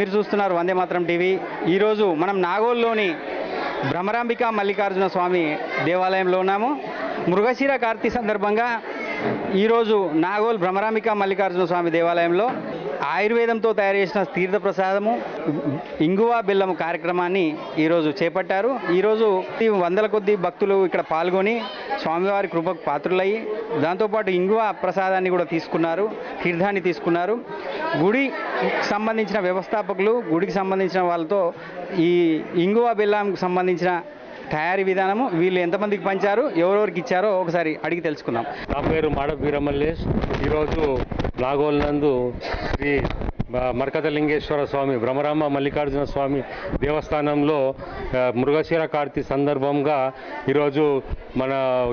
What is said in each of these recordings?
మీరు చూస్తున్నారు వందే మాత్రం టీవీ. ఈరోజు మనం నాగోల్లోని భ్రమరాంబిక మల్లికార్జున స్వామి దేవాలయంలో ఉన్నాము. మృగశిర కార్తీ సందర్భంగా ఈరోజు నాగోల్ భ్రమరామిక మల్లికార్జున స్వామి దేవాలయంలో ఆయుర్వేదంతో తయారు చేసిన తీర్థ ప్రసాదము ఇంగువ బెల్లము కార్యక్రమాన్ని ఈరోజు చేపట్టారు. ఈరోజు వందల కొద్ది భక్తులు ఇక్కడ పాల్గొని స్వామివారి కృపకు పాత్రులయ్యి దాంతోపాటు ఇంగువ ప్రసాదాన్ని కూడా తీసుకున్నారు తీర్థాన్ని తీసుకున్నారు. గుడి సంబంధించిన వ్యవస్థాపకులు గుడికి సంబంధించిన వాళ్ళతో ఈ ఇంగువ బెల్లంకు సంబంధించిన తయారీ విధానము వీళ్ళు ఎంతమందికి పంచారు ఎవరెవరికి ఇచ్చారో ఒకసారి అడిగి తెలుసుకుందాం. నా పేరు మాడ వీరమల్లేష్. ఈరోజు నాగోల్ నందు శ్రీ మరకతలింగేశ్వర స్వామి భ్రమరామ మల్లికార్జున స్వామి దేవస్థానంలో మృగశిర కార్తీ సందర్భంగా ఈరోజు మన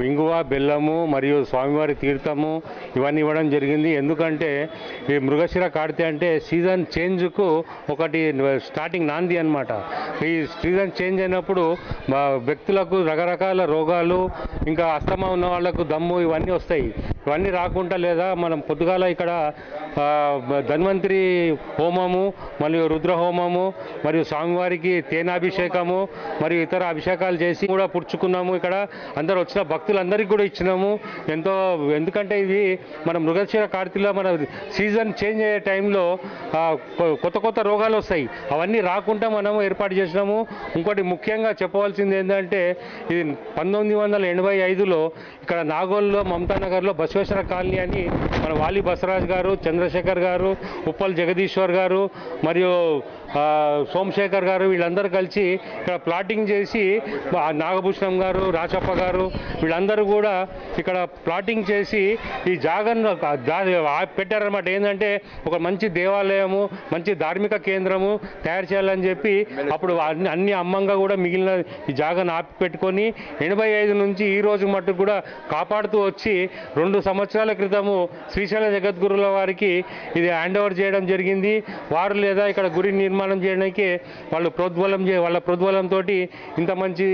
ఇంగువ బెల్లము మరియు స్వామివారి తీర్థము ఇవన్నీ ఇవ్వడం జరిగింది. ఎందుకంటే ఈ మృగశిర కార్తీ అంటే సీజన్ చేంజ్కు ఒకటి స్టార్టింగ్ నాంది అన్నమాట. ఈ సీజన్ చేంజ్ అయినప్పుడు వ్యక్తులకు రకరకాల రోగాలు ఇంకా అస్తమా ఉన్న వాళ్ళకు దమ్ము ఇవన్నీ వస్తాయి. ఇవన్నీ రాకుండా లేదా మనం పొద్దుగాల ఇక్కడ ధన్వంతరి హోమము మరియు రుద్ర హోమము మరియు స్వామివారికి తేనాభిషేకము మరియు ఇతర అభిషేకాలు చేసి కూడా పుచ్చుకున్నాము ఇక్కడ. అందరు వచ్చిన భక్తులందరికీ కూడా ఇచ్చినాము. ఎంతో ఎందుకంటే ఇది మన మృగశిర కార్తీలో మన సీజన్ చేంజ్ అయ్యే టైంలో కొ- కొత్త కొత్త రోగాలు వస్తాయి. అవన్నీ రాకుండా మనము ఏర్పాటు చేసినాము. ఇంకోటి ముఖ్యంగా చెప్పవలసింది ఏంటంటే ఇది పంతొమ్మిది వందల ఎనభై ఐదులో ఇక్కడ నాగోల్లో మమతానగర్లో విశ్వేశ్వర కాలనీ అని మన వాలి బసరాజ్ గారు చంద్రశేఖర్ గారు ఉప్పల్ జగదీశ్వర్ గారు మరియు సోమశేఖర్ గారు వీళ్ళందరూ కలిసి ఇక్కడ ప్లాటింగ్ చేసి నాగభూషణం గారు రాచప్ప గారు వీళ్ళందరూ కూడా ఇక్కడ ప్లాటింగ్ చేసి ఈ జాగను పెట్టారనమాట ఏంటంటే ఒక మంచి దేవాలయము మంచి ధార్మిక కేంద్రము తయారు చేయాలని చెప్పి అప్పుడు అన్ని అన్ని అమ్మంగా కూడా మిగిలిన ఈ జాగాను ఆపి పెట్టుకొని ఎనభై ఐదు నుంచి ఈ రోజు మట్టుకు కూడా కాపాడుతూ వచ్చి రెండు సంవత్సరాల క్రితము శ్రీశైల జగద్గురుల వారికి ఇది హ్యాండ్ ఓవర్ చేయడం జరిగింది. వారు లేదా ఇక్కడ గుడి నిర్మాణం చేయడానికి వాళ్ళు ప్రోద్బలం చే వాళ్ళ ప్రోద్బలంతో ఇంత మంచి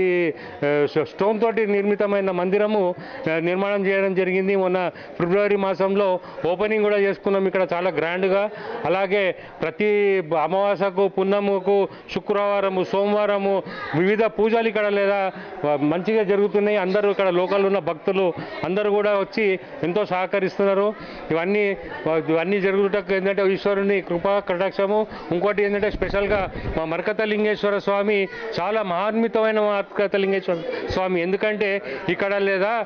స్టోన్ తోటి నిర్మితమైన మందిరము నిర్మాణం చేయడం జరిగింది. మొన్న ఫిబ్రవరి మాసంలో ఓపెనింగ్ కూడా చేసుకున్నాం ఇక్కడ చాలా గ్రాండ్గా. అలాగే ప్రతి అమావాసకు పున్నముకు శుక్రవారము సోమవారము వివిధ పూజలు ఇక్కడ లేదా మంచిగా జరుగుతున్నాయి. అందరూ ఇక్కడ లోకల్ ఉన్న భక్తులు అందరూ కూడా వచ్చి ఎంతో సహకరిస్తున్నారు. ఇవన్నీ ఇవన్నీ జరుగుటకు ఏంటంటే ఈశ్వరుని కృపా కటాక్షము. ఇంకోటి ఏంటంటే స్పెషల్గా మా మరకతలింగేశ్వర స్వామి చాలా మహాన్వితమైన మరకతలింగేశ్వర స్వామి. ఎందుకంటే ఇక్కడ లేదా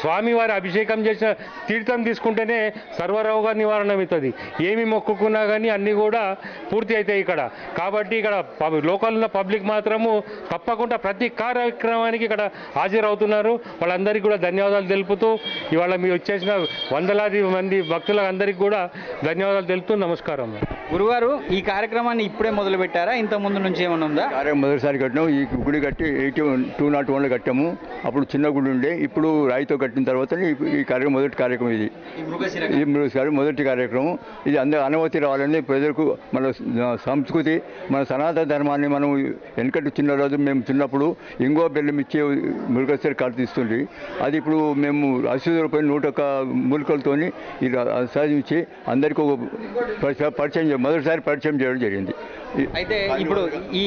స్వామి వారి అభిషేకం చేసిన తీర్థం తీసుకుంటేనే సర్వరోగ నివారణ అవుతుంది ఏమి మొక్కుకున్నా కానీ అన్నీ కూడా పూర్తి అవుతాయి ఇక్కడ. కాబట్టి ఇక్కడ పబ్- లోకల్ ఉన్న పబ్లిక్ మాత్రము తప్పకుండా ప్రతి కార్యక్రమానికి ఇక్కడ హాజరవుతున్నారు. వాళ్ళందరికీ కూడా ధన్యవాదాలు తెలుపుతూ ఇవాళ మీరు వచ్చేసిన వందలాది మంది భక్తులందరికీ కూడా ధన్యవాదాలు తెలుపుతూ నమస్కారం. గురుగారు ఈ కార్యక్రమాన్ని ఇప్పుడే మొదలు పెట్టారా ఇంత ముందు నుంచి ఏమైనా ఉందా? కార్యం మొదటిసారి కట్టినాం. ఈ గుడి కట్టి ఎయిటీ టూ నాట్ వన్లో కట్టాము. అప్పుడు చిన్న గుడి ఉండే. ఇప్పుడు రాయితో కట్టిన తర్వాత ఈ కార్యక్రమం మొదటి కార్యక్రమం ఇది. ఈ మృగశిర మొదటి కార్యక్రమం. ఇది అందరూ అనుమతి రావాలని ప్రజలకు మన సంస్కృతి మన సనాతన ధర్మాన్ని మనం వెనకటి చిన్న రోజు మేము చిన్నప్పుడు ఇంకో బెల్లం ఇచ్చే మృగశిర తీస్తుండ్రి. అది ఇప్పుడు మేము అశుద్ధ రూపాయలు నూట ఒక్క మూలికలతోని ఇది సాధించి అందరికీ ఒక పరిచ- పరిచయం మొదటిసారి పరిచయం చేయడం జరిగింది. అయితే ఇప్పుడు ఈ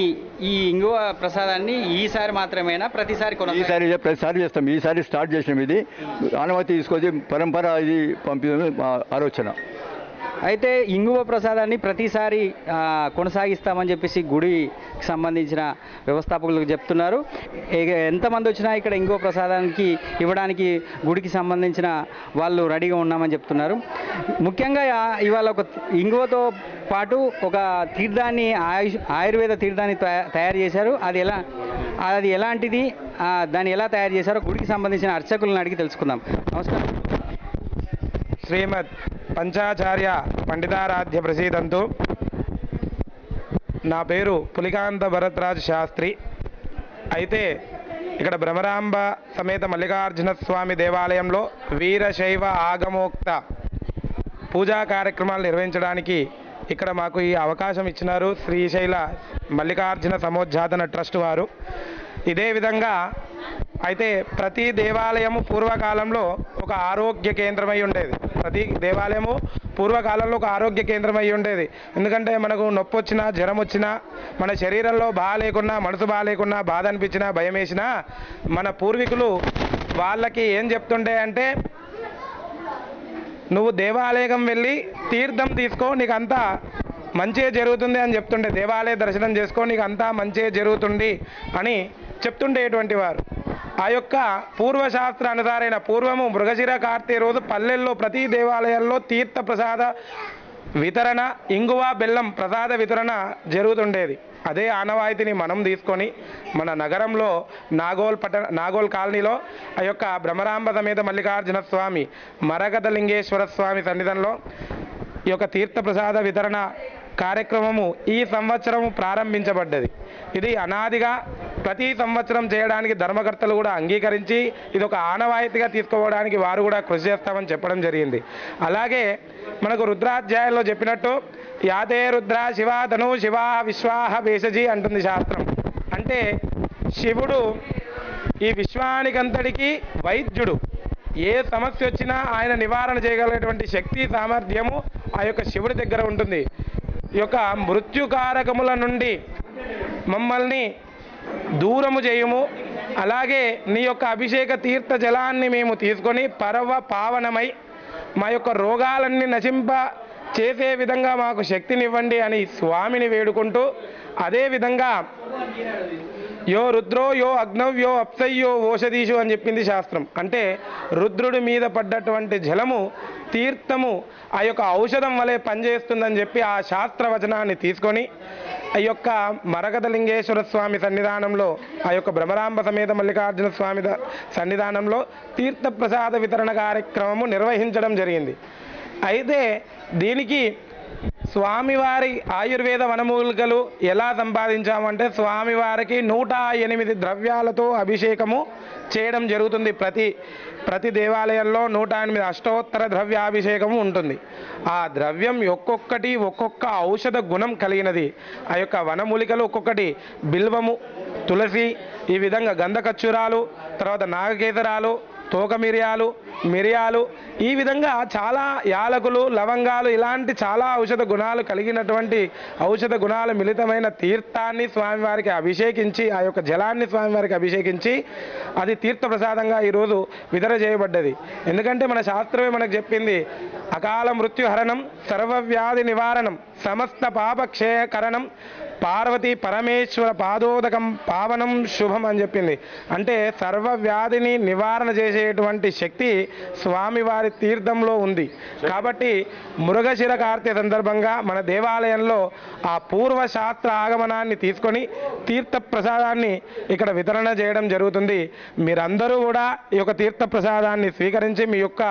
ఈ ఇంగువ ప్రసాదాన్ని ఈసారి మాత్రమేనా? ప్రతిసారి కొన ఈసారి ప్రతిసారి చేస్తాం. ఈసారి స్టార్ట్ చేసినాం ఇది. అనుమతి తీసుకొచ్చి పరంపర ఇది పంపించడం ఆలోచన. అయితే ఇంగువ ప్రసాదాన్ని ప్రతిసారి కొనసాగిస్తామని చెప్పేసి గుడికి సంబంధించిన వ్యవస్థాపకులకు చెప్తున్నారు. ఎంతమంది వచ్చినా ఇక్కడ ఇంగువ ప్రసాదానికి ఇవ్వడానికి గుడికి సంబంధించిన వాళ్ళు రెడీగా ఉన్నామని చెప్తున్నారు. ముఖ్యంగా ఇవాళ ఒక ఇంగువతో పాటు ఒక తీర్థాన్ని ఆయుష్ ఆయుర్వేద తీర్థాన్ని తయారు చేశారు. అది ఎలా అది ఎలాంటిది దాన్ని ఎలా తయారు చేశారో గుడికి సంబంధించిన అర్చకులను అడిగి తెలుసుకుందాం. నమస్కారం. శ్రీమద్ పంచాచార్య పండితారాధ్య ప్రసీదంతు. నా పేరు పులికాంత భరత్రాజ్ శాస్త్రి. అయితే ఇక్కడ భ్రమరాంబ సమేత మల్లికార్జున స్వామి దేవాలయంలో వీరశైవ ఆగమోక్త పూజా కార్యక్రమాలు నిర్వహించడానికి ఇక్కడ మాకు ఈ అవకాశం ఇచ్చినారు శ్రీశైల మల్లికార్జున సమోజ్జాతన ట్రస్ట్ వారు. ఇదే విధంగా అయితే ప్రతి దేవాలయము పూర్వకాలంలో ఒక ఆరోగ్య కేంద్రమై ఉండేది. ప్రతి దేవాలయము పూర్వకాలంలో ఒక ఆరోగ్య కేంద్రం అయి ఉండేది. ఎందుకంటే మనకు నొప్పి వచ్చినా జ్వరం వచ్చినా మన శరీరంలో బాగా లేకున్నా మనసు బాగాలేకున్నా బాధ అనిపించినా భయం వేసినా మన పూర్వీకులు వాళ్ళకి ఏం చెప్తుండే అంటే నువ్వు దేవాలయం వెళ్ళి తీర్థం తీసుకో నీకు అంతా మంచే జరుగుతుంది అని చెప్తుండే. దేవాలయ దర్శనం చేసుకో నీకు అంతా మంచే జరుగుతుంది అని చెప్తుండేటువంటి వారు. ఆ యొక్క పూర్వశాస్త్ర అనుసారైన పూర్వము మృగశిర కార్తీ రోజు పల్లెల్లో ప్రతి దేవాలయాల్లో తీర్థ ప్రసాద వితరణ ఇంగువ బెల్లం ప్రసాద వితరణ జరుగుతుండేది. అదే ఆనవాయితీని మనం తీసుకొని మన నగరంలో నాగోల్ పట్టణ నాగోల్ కాలనీలో ఆ యొక్క భ్రమరాంబ సమేత మల్లికార్జున స్వామి మరగదలింగేశ్వర స్వామి సన్నిధంలో ఈ యొక్క తీర్థ ప్రసాద వితరణ కార్యక్రమము ఈ సంవత్సరము ప్రారంభించబడ్డది. ఇది అనాదిగా ప్రతి సంవత్సరం చేయడానికి ధర్మకర్తలు కూడా అంగీకరించి ఇది ఒక ఆనవాయితీగా తీసుకోవడానికి వారు కూడా కృషి చేస్తామని చెప్పడం జరిగింది. అలాగే మనకు రుద్రాధ్యాయంలో చెప్పినట్టు యాదే రుద్ర శివాధను శివ విశ్వాహ భేషజీ అంటుంది శాస్త్రం. అంటే శివుడు ఈ విశ్వానికంతటికి వైద్యుడు. ఏ సమస్య వచ్చినా ఆయన నివారణ చేయగలిగినటువంటి శక్తి సామర్థ్యము ఆ యొక్క శివుడి దగ్గర ఉంటుంది. ఈ యొక్క మృత్యుకారకముల నుండి మమ్మల్ని దూరము చేయుము. అలాగే నీ యొక్క అభిషేక తీర్థ జలాన్ని మేము తీసుకొని పరవ పావనమై మా యొక్క రోగాలన్నీ నశింప చేసే విధంగా మాకు శక్తినివ్వండి అని స్వామిని వేడుకుంటూ అదేవిధంగా యో రుద్రో యో అగ్నవ్యో అప్సయ్యో ఓషధీషు అని చెప్పింది శాస్త్రం. అంటే రుద్రుడి మీద పడ్డటువంటి జలము తీర్థము ఆ యొక్క ఔషధం వలె పనిచేస్తుందని చెప్పి ఆ శాస్త్ర వచనాన్ని తీసుకొని ఆ యొక్క మరగదలింగేశ్వర స్వామి సన్నిధానంలో ఆ యొక్క భ్రమరాంబ సమేత మల్లికార్జున స్వామి సన్నిధానంలో తీర్థ ప్రసాద వితరణ కార్యక్రమము నిర్వహించడం జరిగింది. అయితే దీనికి స్వామివారి ఆయుర్వేద వనమూలికలు ఎలా సంపాదించామంటే స్వామివారికి నూట ఎనిమిది ద్రవ్యాలతో అభిషేకము చేయడం జరుగుతుంది. ప్రతి ప్రతి దేవాలయంలో నూట ఎనిమిది అష్టోత్తర ద్రవ్యాభిషేకము ఉంటుంది. ఆ ద్రవ్యం ఒక్కొక్కటి ఒక్కొక్క ఔషధ గుణం కలిగినది. ఆ యొక్క వనమూలికలు ఒక్కొక్కటి బిల్వము తులసి ఈ విధంగా గంధకచ్చురాలు తర్వాత నాగకేతరాలు తోక మిరియాలు మిరియాలు ఈ విధంగా చాలా యాలకులు లవంగాలు ఇలాంటి చాలా ఔషధ గుణాలు కలిగినటువంటి ఔషధ గుణాలు మిళితమైన తీర్థాన్ని స్వామివారికి అభిషేకించి ఆ యొక్క జలాన్ని స్వామివారికి అభిషేకించి అది తీర్థ ప్రసాదంగా ఈరోజు వితర చేయబడ్డది. ఎందుకంటే మన శాస్త్రమే మనకు చెప్పింది అకాల మృత్యుహరణం సర్వవ్యాధి నివారణం సమస్త పాపక్షయకరణం పార్వతి పరమేశ్వర పాదోదకం పావనం శుభం అని చెప్పింది. అంటే సర్వ వ్యాధిని నివారణ చేసేటువంటి శక్తి స్వామివారి తీర్థంలో ఉంది. కాబట్టి మృగశిర కార్తె సందర్భంగా మన దేవాలయంలో ఆ పూర్వ శాస్త్ర ఆగమనాన్ని తీసుకొని తీర్థ ప్రసాదాన్ని ఇక్కడ వితరణ చేయడం జరుగుతుంది. మీరందరూ కూడా ఈ యొక్క తీర్థ ప్రసాదాన్ని స్వీకరించి మీ యొక్క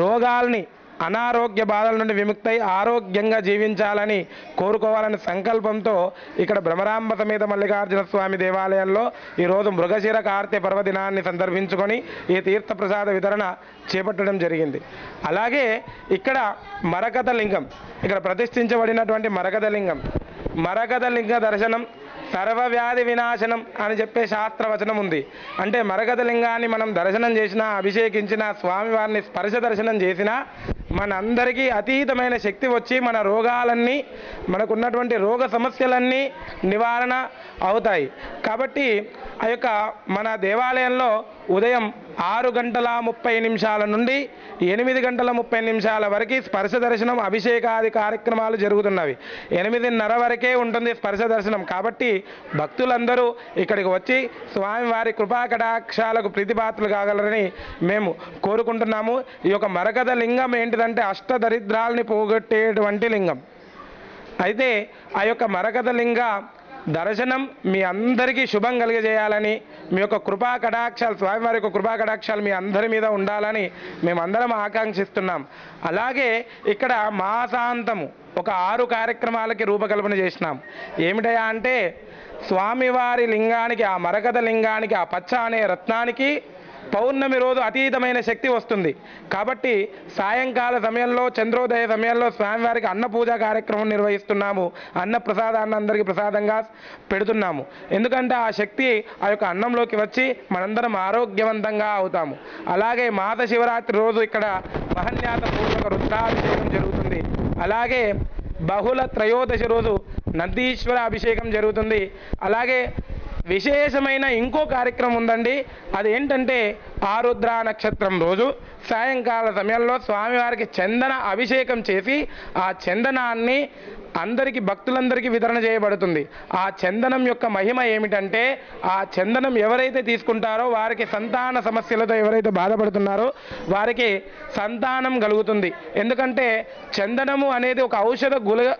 రోగాల్ని అనారోగ్య బాధల నుండి విముక్తై ఆరోగ్యంగా జీవించాలని కోరుకోవాలని సంకల్పంతో ఇక్కడ భ్రమరాంబత సమేత మల్లికార్జున స్వామి దేవాలయంలో ఈరోజు మృగశిర కార్తె పర్వదినాన్ని సందర్భించుకొని ఈ తీర్థ ప్రసాద వితరణ చేపట్టడం జరిగింది. అలాగే ఇక్కడ మరకథ లింగం ఇక్కడ ప్రతిష్ఠించబడినటువంటి మరకథ లింగం మరకథ లింగ దర్శనం సర్వవ్యాధి వినాశనం అని చెప్పే శాస్త్రవచనం ఉంది. అంటే మరగత లింగాన్ని మనం దర్శనం చేసినా అభిషేకించిన స్వామివారిని స్పర్శ దర్శనం చేసినా మనందరికీ అతీతమైన శక్తి వచ్చి మన రోగాలన్నీ మనకున్నటువంటి రోగ సమస్యలన్నీ నివారణ అవుతాయి. కాబట్టి ఆ యొక్క మన దేవాలయంలో ఉదయం ఆరు గంటల ముప్పై నిమిషాల నుండి ఎనిమిది గంటల ముప్పై నిమిషాల వరకు స్పర్శ దర్శనం అభిషేకాది కార్యక్రమాలు జరుగుతున్నవి. ఎనిమిదిన్నర వరకే ఉంటుంది స్పర్శ దర్శనం. కాబట్టి భక్తులందరూ ఇక్కడికి వచ్చి స్వామివారి కృపా కటాక్షాలకు ప్రీతిపాత్రలు కాగలరని మేము కోరుకుంటున్నాము. ఈ యొక్క మరకథ లింగం ఏంటిదంటే అష్టదరిద్రాలని పోగొట్టేటువంటి లింగం. అయితే ఆ యొక్క మరకథ లింగ దర్శనం మీ అందరికీ శుభం కలిగజేయాలని మీ యొక్క కృపా కటాక్షాలు స్వామివారి యొక్క కృపా కటాక్షాలు మీ అందరి మీద ఉండాలని మేమందరం ఆకాంక్షిస్తున్నాం. అలాగే ఇక్కడ మాసాంతము ఒక ఆరు కార్యక్రమాలకి రూపకల్పన చేసినాం. ఏమిటయా అంటే స్వామివారి లింగానికి ఆ మరకథ లింగానికి ఆ పచ్చ అనే రత్నానికి పౌర్ణమి రోజు అతీతమైన శక్తి వస్తుంది. కాబట్టి సాయంకాల సమయంలో చంద్రోదయ సమయంలో స్వామివారికి అన్న పూజా కార్యక్రమం నిర్వహిస్తున్నాము. అన్న ప్రసాదాన్ని అందరికీ ప్రసాదంగా పెడుతున్నాము. ఎందుకంటే ఆ శక్తి ఆ యొక్క అన్నంలోకి వచ్చి మనందరం ఆరోగ్యవంతంగా అవుతాము. అలాగే మాత శివరాత్రి రోజు ఇక్కడ మహన్యాత పూర్వక రుద్రాభిషేకం జరుగుతుంది. అలాగే బహుళ త్రయోదశి రోజు నందీశ్వర అభిషేకం జరుగుతుంది. అలాగే విశేషమైన ఇంకో కార్యక్రమం ఉందండి. అది ఏంటంటే ఆరుద్ర నక్షత్రం రోజు. సాయంకాల సమయంలో స్వామివారికి చందన అభిషేకం చేసి ఆ చందనాన్ని అందరికీ భక్తులందరికీ వితరణ చేయబడుతుంది. ఆ చందనం యొక్క మహిమ ఏమిటంటే ఆ చందనం ఎవరైతే తీసుకుంటారో వారికి సంతాన సమస్యలతో ఎవరైతే బాధపడుతున్నారో వారికి సంతానం కలుగుతుంది. ఎందుకంటే చందనము అనేది ఒక ఔషధ గుల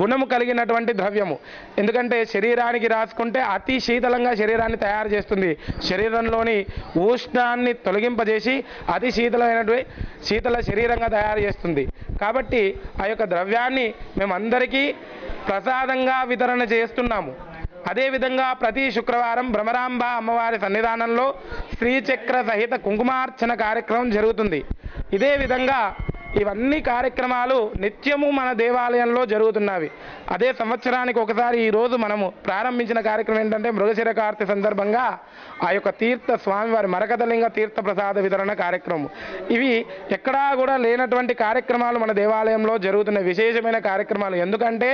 గుణము కలిగినటువంటి ద్రవ్యము. ఎందుకంటే శరీరానికి రాసుకుంటే అతి శీతలంగా శరీరాన్ని తయారు చేస్తుంది. శరీరంలోని ఉష్ణాన్ని తొలగింపజేసి అతి శీతలమైనటువంటి శీతల శరీరంగా తయారు చేస్తుంది. కాబట్టి ఆ యొక్క ద్రవ్యాన్ని మేమందరికీ ప్రసాదంగా వితరణ చేస్తున్నాము. అదేవిధంగా ప్రతి శుక్రవారం భ్రమరాంబ అమ్మవారి సన్నిధానంలో శ్రీచక్ర సహిత కుంకుమార్చన కార్యక్రమం జరుగుతుంది. ఇదే విధంగా ఇవన్నీ కార్యక్రమాలు నిత్యము మన దేవాలయంలో జరుగుతున్నవి. అదే సంవత్సరానికి ఒకసారి ఈరోజు మనము ప్రారంభించిన కార్యక్రమం ఏంటంటే మృగశిర కార్తె సందర్భంగా ఆ యొక్క తీర్థ స్వామివారి మరకథలింగ తీర్థ ప్రసాద వితరణ కార్యక్రమం ఇవి ఎక్కడా కూడా లేనటువంటి కార్యక్రమాలు మన దేవాలయంలో జరుగుతున్న విశేషమైన కార్యక్రమాలు. ఎందుకంటే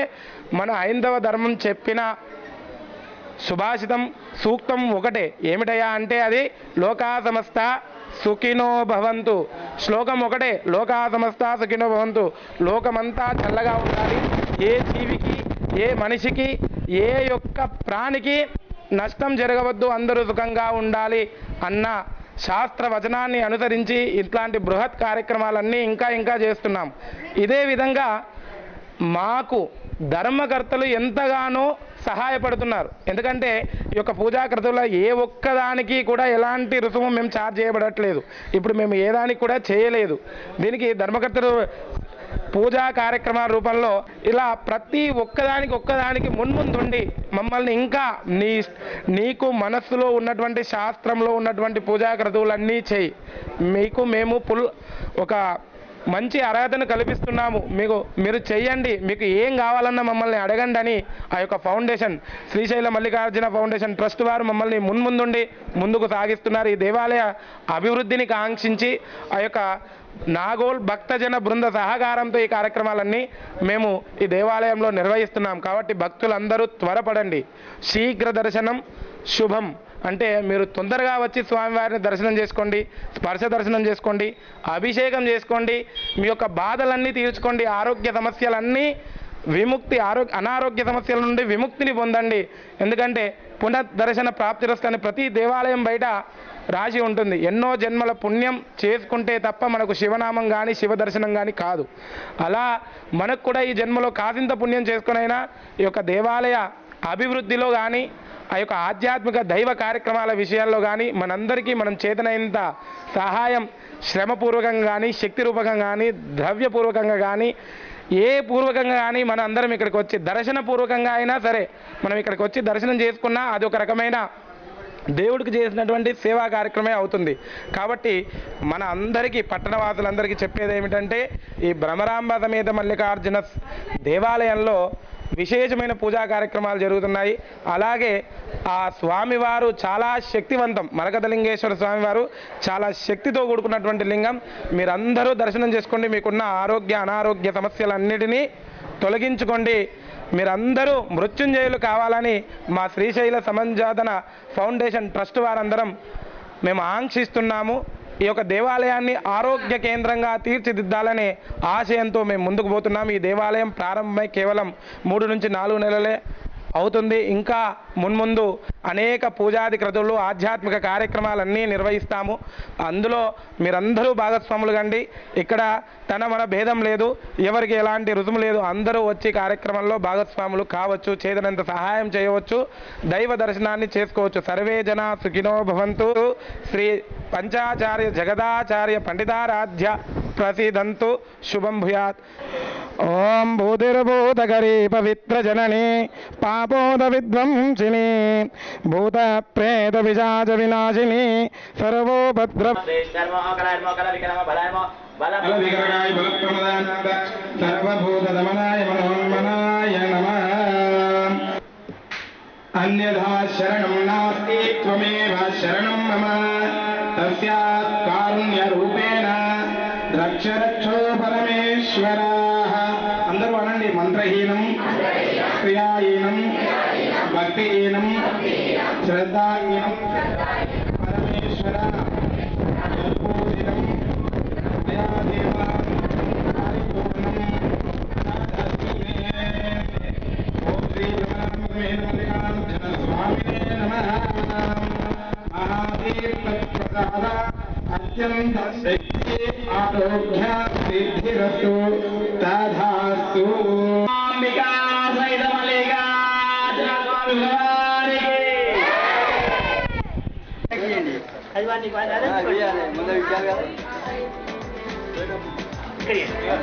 మన హైందవ ధర్మం చెప్పిన సుభాషితం సూక్తం ఒకటే. ఏమిటయా అంటే అది లోకా సమస్త సుఖినో భవంతు. శ్లోకం ఒకటే లోకా సమస్త సుఖినో భవంతు. లోకమంతా చల్లగా ఉండాలి. ఏ జీవికి ఏ మనిషికి ఏ యొక్క ప్రాణికి నష్టం జరగవద్దు. అందరూ సుఖంగా ఉండాలి అన్న శాస్త్ర వచనాన్ని అనుసరించి ఇట్లాంటి బృహత్ కార్యక్రమాలన్నీ ఇంకా ఇంకా చేస్తున్నాం. ఇదే విధంగా మాకు ధర్మకర్తలు ఎంతగానో సహాయపడుతున్నారు. ఎందుకంటే ఈ యొక్క పూజా ఏ ఒక్కదానికి కూడా ఎలాంటి రుసుము మేము ఛార్జ్ చేయబడట్లేదు. ఇప్పుడు మేము ఏ దానికి కూడా చేయలేదు. దీనికి ధర్మకర్తలు పూజా కార్యక్రమాల రూపంలో ఇలా ప్రతి ఒక్కదానికి ఒక్కదానికి మున్ముందుండి మమ్మల్ని ఇంకా నీ నీకు మనస్సులో ఉన్నటువంటి శాస్త్రంలో ఉన్నటువంటి పూజా క్రతువులన్నీ చేయి. మీకు మేము పుల్ ఒక మంచి అర్హతను కల్పిస్తున్నాము. మీకు మీరు చెయ్యండి. మీకు ఏం కావాలన్నా మమ్మల్ని అడగండి అని ఆ యొక్క foundation Srisaila Mallikarjuna foundation trust వారు మమ్మల్ని మున్ముందుండి ముందుకు సాగిస్తున్నారు. ఈ దేవాలయ అభివృద్ధిని కాంక్షించి ఆ యొక్క నాగోల్ భక్తజన బృంద సహకారంతో ఈ కార్యక్రమాలన్నీ మేము ఈ దేవాలయంలో నిర్వహిస్తున్నాం. కాబట్టి భక్తులందరూ త్వరపడండి. శీఘ్ర దర్శనం శుభం. అంటే మీరు తొందరగా వచ్చి స్వామివారిని దర్శనం చేసుకోండి స్పర్శ దర్శనం చేసుకోండి అభిషేకం చేసుకోండి మీ యొక్క బాధలన్నీ తీర్చుకోండి ఆరోగ్య సమస్యలన్నీ విముక్తి ఆరోగ్య అనారోగ్య సమస్యల నుండి విముక్తిని పొందండి. ఎందుకంటే పునర్దర్శన ప్రాప్తిరస్తని ప్రతి దేవాలయం బయట రాసి ఉంటుంది. ఎన్నో జన్మల పుణ్యం చేసుకుంటే తప్ప మనకు శివనామం కానీ శివ దర్శనం కానీ కాదు. అలా మనకు కూడా ఈ జన్మలో కాసింత పుణ్యం చేసుకునైనా ఈ యొక్క దేవాలయ అభివృద్ధిలో కానీ ఆ యొక్క ఆధ్యాత్మిక దైవ కార్యక్రమాల విషయాల్లో కానీ మనందరికీ మనం చేతనైనంత సహాయం శ్రమపూర్వకంగా కానీ శక్తి రూపకంగా కానీ ద్రవ్యపూర్వకంగా కానీ ఏ పూర్వకంగా కానీ మన అందరం ఇక్కడికి వచ్చి దర్శన పూర్వకంగా అయినా సరే మనం ఇక్కడికి వచ్చి దర్శనం చేసుకున్నా అది ఒక రకమైన దేవుడికి చేసినటువంటి సేవా కార్యక్రమే అవుతుంది. కాబట్టి మన అందరికీ పట్టణవాసులందరికీ చెప్పేది ఏమిటంటే ఈ భ్రమరాంబ సమేత మల్లికార్జున దేవాలయంలో విశేషమైన పూజా కార్యక్రమాలు జరుగుతున్నాయి. అలాగే ఆ స్వామివారు చాలా శక్తివంతం. మరకతలింగేశ్వర స్వామివారు చాలా శక్తితో కూడుకున్నటువంటి లింగం. మీరందరూ దర్శనం చేసుకోండి. మీకున్న ఆరోగ్య అనారోగ్య సమస్యలన్నిటినీ తొలగించుకోండి. మీరందరూ మృత్యుంజయులు కావాలని మా శ్రీశైల సమంజాతన ఫౌండేషన్ ట్రస్ట్ వారందరం మేము ఆంక్షిస్తున్నాము. ఈ యొక్క దేవాలయాన్ని ఆరోగ్య కేంద్రంగా తీర్చిదిద్దాలనే ఆశయంతో మేము ముందుకు పోతున్నాం. ఈ దేవాలయం ప్రారంభమై కేవలం మూడు నుంచి నాలుగు నెలలే అవుతుంది. ఇంకా మున్ముందు అనేక పూజాది క్రతువులు ఆధ్యాత్మిక కార్యక్రమాలన్నీ నిర్వహిస్తాము. అందులో మీరందరూ భాగస్వాములు కండి. ఇక్కడ తన మన భేదం లేదు ఎవరికి ఎలాంటి రుజుము లేదు. అందరూ వచ్చి కార్యక్రమంలో భాగస్వాములు కావచ్చు చేతనంత సహాయం చేయవచ్చు దైవ దర్శనాన్ని చేసుకోవచ్చు. సర్వే జన సుఖినో భవంతు. శ్రీ పంచాచార్య జగదాచార్య పండితారాధ్య ప్రసిద్ధంతు శుభం భూయాత్. ఓం భూతిర్భూతకరీ పవిత్ర జనని పాపోద విధ్వంసిని భూత ప్రేత విజాజ వినాశిని సర్వభూత దమనాయ మనోన్మనాయ నమః। అన్యథా శరణం నాస్తి త్వమేవ శరణం మమ। తస్యాత్ కారుణ్యరూపేణ రక్ష రక్షో పరమేశ్వర। క్రియాహీనం భక్తిహీనం శ్రద్ధాహీనం పరమేశ్వర యత్పూజితం మయా దేవ పరిపూర్ణం తదస్మి ఓం శ్రీ బ్రహ్మణ్యేన స్వామినే నమః మహాతీర్థప్రసాద మల్లికార్జున స్వామి వారికి ముందు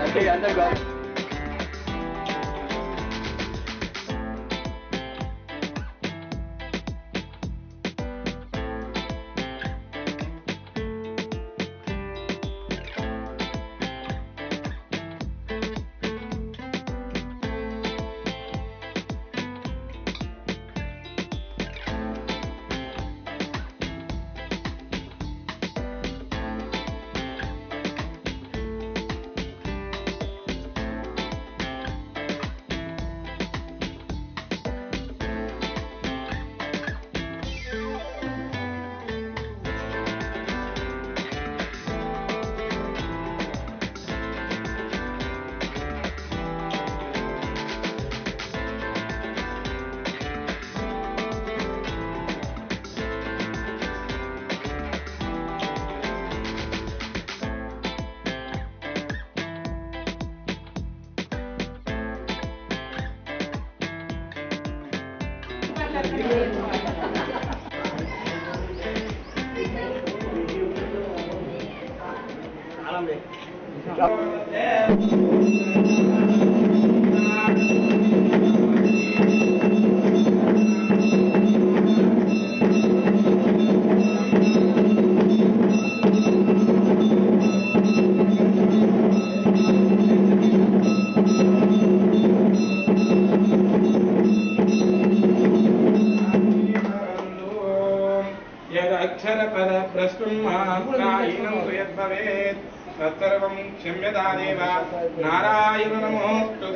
విషయాలు కదా कायिनं क्षम्यता यद्भवेत् नारायण नमोऽस्तु